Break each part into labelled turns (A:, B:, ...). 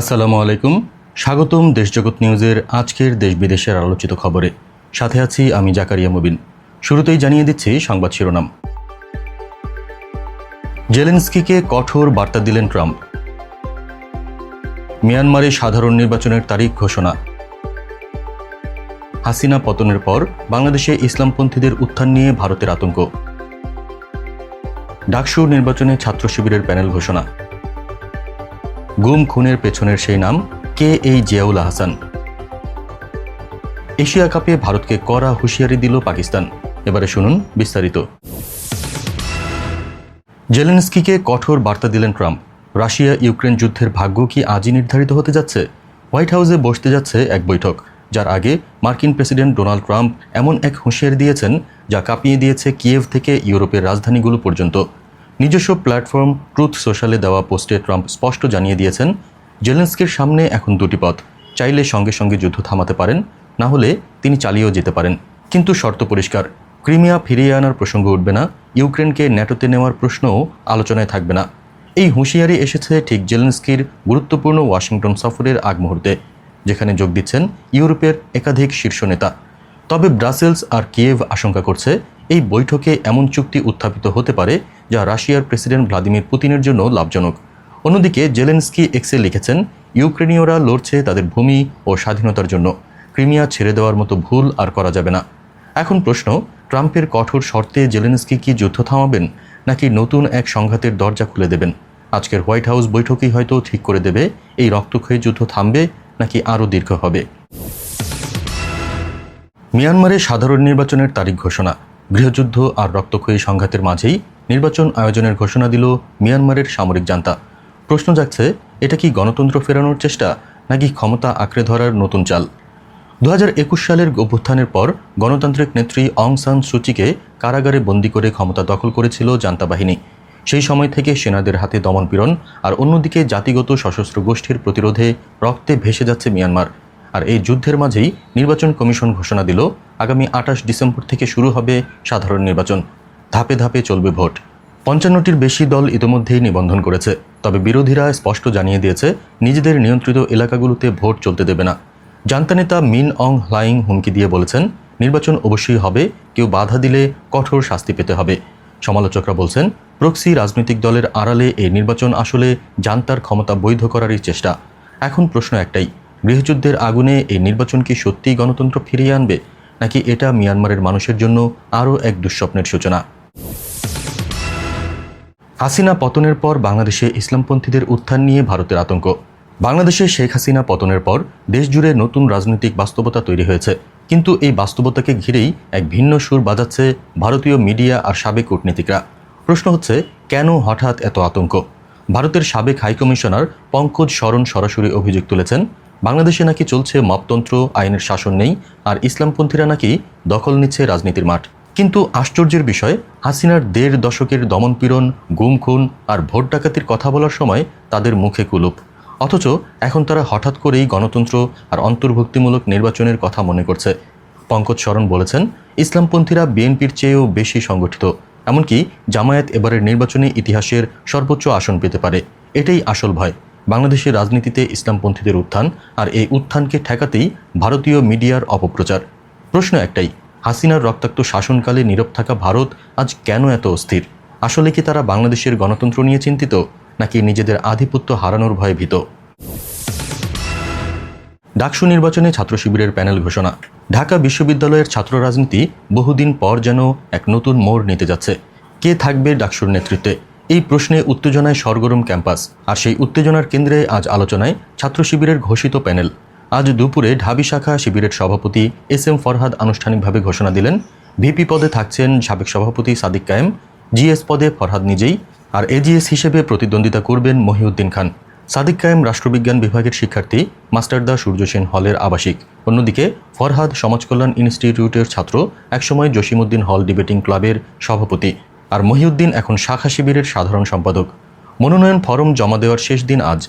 A: আসসালামু আলাইকুম। স্বাগতম দেশজগৎ নিউজের আজকের দেশ বিদেশের আলোচিত খবরে। সাথে আছি আমি জাকারিয়া মুবিন। শুরুতেই জানিয়ে দিচ্ছি সংবাদ শিরোনাম। জেলেন্সকিকে কঠোর বার্তা দিলেন ট্রাম্প। মিয়ানমারে সাধারণ নির্বাচনের তারিখ ঘোষণা। হাসিনা পতনের পর বাংলাদেশে ইসলামপন্থীদের উত্থান নিয়ে ভারতের আতঙ্ক। ডাকসু নির্বাচনে ছাত্র শিবিরের প্যানেল ঘোষণা। গুম খুনের পেছনের সেই নাম কে এই জিয়াউল হাসান। এশিয়া কাপে ভারতকে কড়া হুঁশিয়ারি দিল পাকিস্তান। এবারে শুনুন বিস্তারিত। জেলেনস্কিকে কঠোর বার্তা দিলেন ট্রাম্প। রাশিয়া ইউক্রেন যুদ্ধের ভাগ্য কি আজই নির্ধারিত হতে যাচ্ছে? হোয়াইট হাউসে বসতে যাচ্ছে এক বৈঠক, যার আগে মার্কিন প্রেসিডেন্ট ডোনাল্ড ট্রাম্প এমন এক হুঁশিয়ারি দিয়েছেন যা কাঁপিয়ে দিয়েছে কিয়েভ থেকে ইউরোপের রাজধানীগুলো পর্যন্ত। নিজস্ব প্ল্যাটফর্ম ট্রুথ সোশ্যালে দেওয়া পোস্টে ট্রাম্প স্পষ্ট জানিয়ে দিয়েছেন জেলেন্সকির সামনে এখন দুটি পথ, চাইলে সঙ্গে সঙ্গে যুদ্ধ থামাতে পারেন, না হলে তিনি চালিয়েও যেতে পারেন। কিন্তু শর্ত পরিষ্কার, ক্রিমিয়া ফিরিয়ে আনার প্রসঙ্গ উঠবে না, ইউক্রেনকে ন্যাটোতে নেওয়ার প্রশ্নও আলোচনায় থাকবে না। এই হুঁশিয়ারি এসেছে ঠিক জেলেন্সকির গুরুত্বপূর্ণ ওয়াশিংটন সফরের আগ মুহূর্তে, যেখানে যোগ দিচ্ছেন ইউরোপের একাধিক শীর্ষ নেতা। তবে ব্রাসেলস আর কিয়েভ আশঙ্কা করছে, এই বৈঠকে এমন চুক্তি উত্থাপিত হতে পারে যা রাশিয়ার প্রেসিডেন্ট ভ্লাদিমির পুতিনের জন্য লাভজনক। অন্যদিকে জেলেন্সকি এক্সে লিখেছেন, ইউক্রেনীয়রা লড়ছে তাদের ভূমি ও স্বাধীনতার জন্য। ক্রিমিয়া ছেড়ে দেওয়ার মতো ভুল আর করা যাবে না। এখন প্রশ্ন, ট্রাম্পের কঠোর শর্তে জেলেন্সকি কি যুদ্ধ থামাবেন, নাকি নতুন এক সংঘাতের দরজা খুলে দেবেন? আজকের হোয়াইট হাউস বৈঠকই হয়তো ঠিক করে দেবে, এই রক্তক্ষয়ী যুদ্ধ থামবে, নাকি আরও দীর্ঘ হবে? মিয়ানমারে সাধারণ নির্বাচনের তারিখ ঘোষণা। গৃহযুদ্ধ আর রক্তক্ষয়ী সংঘাতের মাঝেই নির্বাচন আয়োজনের ঘোষণা দিল মিয়ানমারের সামরিক জান্তা। প্রশ্ন জাগছে, এটা কি গণতন্ত্র ফেরানোর চেষ্টা, নাকি ক্ষমতা আঁকড়ে ধরার নতুন চাল? দু হাজার একুশ সালের অভ্যুত্থানের পর গণতান্ত্রিক নেত্রী অং সান সুচিকে কারাগারে বন্দি করে ক্ষমতা দখল করেছিল জান্তা বাহিনী। সেই সময় থেকে সেনাদের হাতে দমনপীড়ন আর অন্যদিকে জাতিগত সশস্ত্র গোষ্ঠীর প্রতিরোধে রক্তে ভেসে যাচ্ছে মিয়ানমার। আর এই যুদ্ধের মাঝেই নির্বাচন কমিশন ঘোষণা দিল, আগামী আঠাশ ডিসেম্বর থেকে শুরু হবে সাধারণ নির্বাচন। ধাপে ধাপে চলবে ভোট। পঞ্চান্নটির বেশি দল ইতোমধ্যেই নিবন্ধন করেছে, তবে বিরোধীরা স্পষ্ট জানিয়ে দিয়েছে, নিজেদের নিয়ন্ত্রিত এলাকাগুলোতে ভোট চলতে দেবে না। জান্তা নেতা মিন অং হ্লাইং হুমকি দিয়ে বলেছেন, নির্বাচন অবশ্যই হবে, কেউ বাধা দিলে কঠোর শাস্তি পেতে হবে। সমালোচকরা বলছেন, প্রক্সি রাজনৈতিক দলের আড়ালে এই নির্বাচন আসলে জান্তার ক্ষমতা বৈধ করারই চেষ্টা। এখন প্রশ্ন একটাই, গৃহযুদ্ধের আগুনে এই নির্বাচন কি সত্যিই গণতন্ত্র ফিরিয়ে আনবে, নাকি এটা মিয়ানমারের মানুষের জন্য আরও এক দুঃস্বপ্নের সূচনা? হাসিনা পতনের পর বাংলাদেশে ইসলামপন্থীদের উত্থান নিয়ে ভারতের আতঙ্ক। বাংলাদেশে শেখ হাসিনা পতনের পর দেশজুড়ে নতুন রাজনৈতিক বাস্তবতা তৈরি হয়েছে। কিন্তু এই বাস্তবতাকে ঘিরেই এক ভিন্ন সুর বাজাচ্ছে ভারতীয় মিডিয়া আর সাবেক কূটনীতিকরা। প্রশ্ন হচ্ছে, কেন হঠাৎ এত আতঙ্ক? ভারতের সাবেক হাইকমিশনার পঙ্কজ শরণ সরাসরি অভিযোগ তুলেছেন, বাংলাদেশে নাকি চলছে মপতন্ত্র, আইনের শাসন নেই, আর ইসলামপন্থীরা নাকি দখল নিচ্ছে রাজনীতির মাঠ। কিন্তু আশ্চর্যের বিষয়, হাসিনার দেড় দশকের দমনপীড়ন গুম খুন আর ভোট ডাকাতির কথা বলার সময় তাদের মুখে কুলুপ। অথচ এখন তারা হঠাৎ করেই গণতন্ত্র আর অন্তর্ভুক্তিমূলক নির্বাচনের কথা মনে করছে। পঙ্কজ শরণ বলেছেন, ইসলামপন্থীরা বিএনপির চেয়েও বেশি সংগঠিত, এমনকি জামায়াত এবারের নির্বাচনে ইতিহাসের সর্বোচ্চ আসন পেতে পারে। এটাই আসল ভয়। বাংলাদেশের রাজনীতিতে ইসলামপন্থীদের উত্থান আর এই উত্থানকে ঠেকাতেই ভারতীয় মিডিয়ার অপপ্রচার। প্রশ্ন একটাই হাসিনার রক্তাক্ত শাসনকালে নীরব থাকা ভারত আজ কেন এত অস্থির? আসলে কি তারা বাংলাদেশের গণতন্ত্র নিয়ে চিন্তিত, নাকি নিজেদের আধিপত্য হারানোর ভয়ে ভীত? ডাকসু নির্বাচনে ছাত্র শিবিরের প্যানেল ঘোষণা। ঢাকা বিশ্ববিদ্যালয়ের ছাত্র রাজনীতি বহুদিন পর যেন এক নতুন মোড় নিতে যাচ্ছে। কে থাকবে ডাকসুর নেতৃত্বে? এই প্রশ্নে উত্তেজনায় সরগরম ক্যাম্পাস। আর সেই উত্তেজনার কেন্দ্রে আজ আলোচনায় ছাত্র শিবিরের ঘোষিত প্যানেল। আজ দুপুরে ঢাবি শাখা শিবিরের সভাপতি এস এম ফরহাদ আনুষ্ঠানিকভাবে ঘোষণা দিলেন, ভিপি পদে থাকছেন সাবেক সভাপতি সাদিক কায়েম, জিএস পদে ফরহাদ নিজেই, আর এজিএস হিসেবে প্রতিদ্বন্দ্বিতা করবেন মহিউদ্দিন খান। সাদিক কায়েম রাষ্ট্রবিজ্ঞান বিভাগের শিক্ষার্থী, মাস্টারদা সূর্য সেন হলের আবাসিক। অন্যদিকে ফরহাদ সমাজকল্যাণ ইনস্টিটিউটের ছাত্র, একসময় জসিমউদ্দিন হল ডিবেটিং ক্লাবের সভাপতি, আর মহিউদ্দিন এখন শাখা শিবিরের সাধারণ সম্পাদক। মনোনয়ন ফরম জমা দেওয়ার শেষ দিন আজ।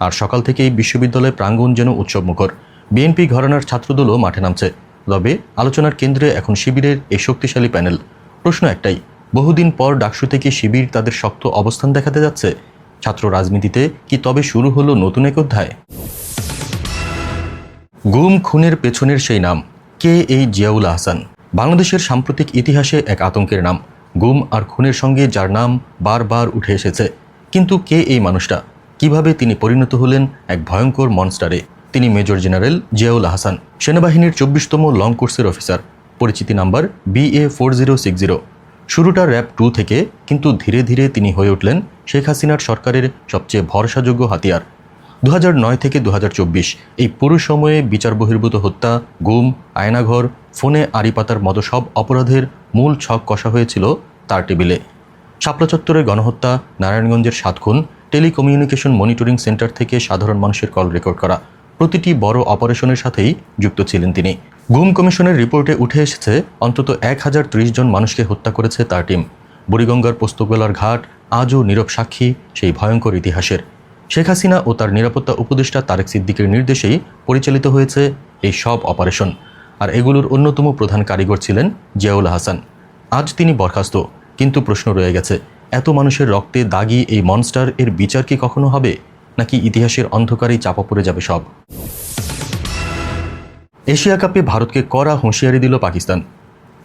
A: আর সকাল থেকেই বিশ্ববিদ্যালয় প্রাঙ্গণ যেন উৎসবমুখর। বিএনপি ঘরানার ছাত্রদলও মাঠে নামছে। তবে আলোচনার কেন্দ্রে এখন শিবিরের এই শক্তিশালী প্যানেল। প্রশ্ন একটাই, বহুদিন পর ডাকসু থেকে শিবির তাদের শক্ত অবস্থান দেখাতে যাচ্ছে? ছাত্র রাজনীতিতে কি তবে শুরু হলো নতুন এক অধ্যায়? গুম খুনের পেছনের সেই নাম। কে এই জিয়াউল আহসান? বাংলাদেশের সাম্প্রতিক ইতিহাসে এক আতঙ্কের নাম। গুম আর খুনের সঙ্গে যার নাম বারবার উঠে এসেছে। কিন্তু কে এই মানুষটা? কীভাবে তিনি পরিণত হলেন এক ভয়ঙ্কর মনস্টারে? তিনি মেজর জেনারেল জিয়াউল আহসান, সেনাবাহিনীর চব্বিশতম লং কোর্সের অফিসার। পরিচিতি number BA four zero six zero শুরুটা র্যাব টু থেকে, কিন্তু ধীরে ধীরে তিনি হয়ে উঠলেন শেখ হাসিনার সরকারের সবচেয়ে ভরসাযোগ্য হাতিয়ার। দু নয় থেকে দু হাজার চব্বিশ, এই পুরো সময়ে বিচার বহির্ভূত হত্যা, গুম, আয়নাঘর, ফোনে আড়ি পাতার মতো সব অপরাধের মূল ছক কষা হয়েছিল তার টেবিলে। শাপলা চত্বরের গণহত্যা, নারায়ণগঞ্জের সাত খুন টেলিকমিউনিকেশন মনিটরিং সেন্টার থেকে সাধারণ মানুষের কল রেকর্ড করা। প্রতিটি বড় অপারেশনের সাথেই যুক্ত ছিলেন তিনি। গুম কমিশনের রিপোর্টে উঠে এসেছে, অন্তত এক হাজার ত্রিশ জন মানুষকে হত্যা করেছে তার টিম। বুড়িগঙ্গার পোস্তগোলার ঘাট আজও নীরব সাক্ষী সেই ভয়ঙ্কর ইতিহাসের। শেখ হাসিনা ও তার নিরাপত্তা উপদেষ্টা তারেক সিদ্দিকের নির্দেশেই পরিচালিত হয়েছে এই সব অপারেশন। আর এগুলোর অন্যতম প্রধান কারিগর ছিলেন জিয়াউল হাসান। আজ তিনি বরখাস্ত, কিন্তু প্রশ্ন রয়ে গেছে এত মানুষের রক্তে দাগি এই মনস্টার এর বিচার কি কখনো হবে? নাকি ইতিহাসের অন্ধকারেই চাপা পড়ে যাবে সব? এশিয়া কাপে ভারতকে কড়া হুঁশিয়ারি দিল পাকিস্তান।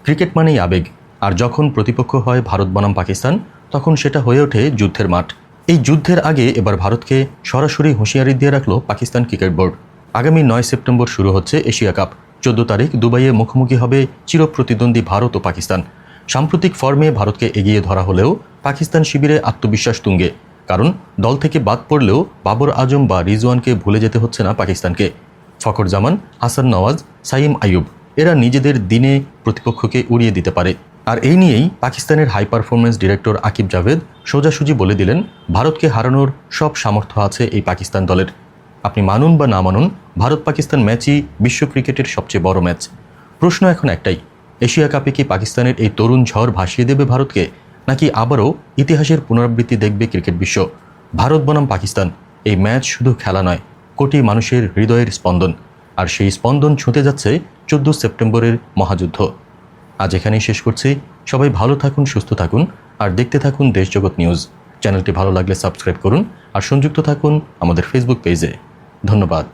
A: ক্রিকেট মানেই আবেগ। আর যখন প্রতিপক্ষ হয় ভারত বনাম পাকিস্তান, তখন সেটা হয়ে ওঠে যুদ্ধের মাঠ। এই যুদ্ধের আগে এবার ভারতকে সরাসরি হুঁশিয়ারি দিয়ে রাখল পাকিস্তান ক্রিকেট বোর্ড। আগামী নয় সেপ্টেম্বর শুরু হচ্ছে এশিয়া কাপ। চোদ্দ তারিখ দুবাইয়ে মুখোমুখি হবে চিরপ্রতিদ্বন্দ্বী ভারত ও পাকিস্তান। সাম্প্রতিক ফর্মে ভারতকে এগিয়ে ধরা হলেও পাকিস্তান শিবিরে আত্মবিশ্বাস তুঙ্গে, কারণ দল থেকে বাদ পড়লেও বাবর আজম বা রিজওয়ানকে ভুলে যেতে হচ্ছে না পাকিস্তানকে। ফখর জামান হাসান নওয়াজ, সাইম আইয়ুব, এরা নিজেদের দিনে প্রতিপক্ষকে উড়িয়ে দিতে পারে। আর এই নিয়েই পাকিস্তানের high performance director Aqib Javed সোজাসুজি বলে দিলেন, ভারতকে হারানোর সব সামর্থ্য আছে এই পাকিস্তান দলের। আপনি মানুন বা না মানুন ভারত পাকিস্তান ম্যাচই বিশ্ব ক্রিকেটের সবচেয়ে বড় ম্যাচ। প্রশ্ন এখন একটাই এশিয়া কাপে কি পাকিস্তানের এই তরুণ ঝড় ভাসিয়ে দেবে ভারতকে, নাকি আবারও ইতিহাসের পুনরাবৃত্তি দেখবে ক্রিকেট বিশ্ব? ভারত বনাম পাকিস্তান, এই ম্যাচ শুধু খেলা নয়, কোটি মানুষের হৃদয়ের স্পন্দন, আর সেই স্পন্দন ছুঁতে যাচ্ছে চোদ্দ সেপ্টেম্বরের মহাযুদ্ধ। আজ এখানেই শেষ করছি, সবাই ভালো থাকুন, সুস্থ থাকুন, আর দেখতে থাকুন দেশজগৎ নিউজ। চ্যানেলটি ভালো লাগলে সাবস্ক্রাইব করুন, আর সংযুক্ত থাকুন আমাদের ফেসবুক পেজে ধন্যবাদ।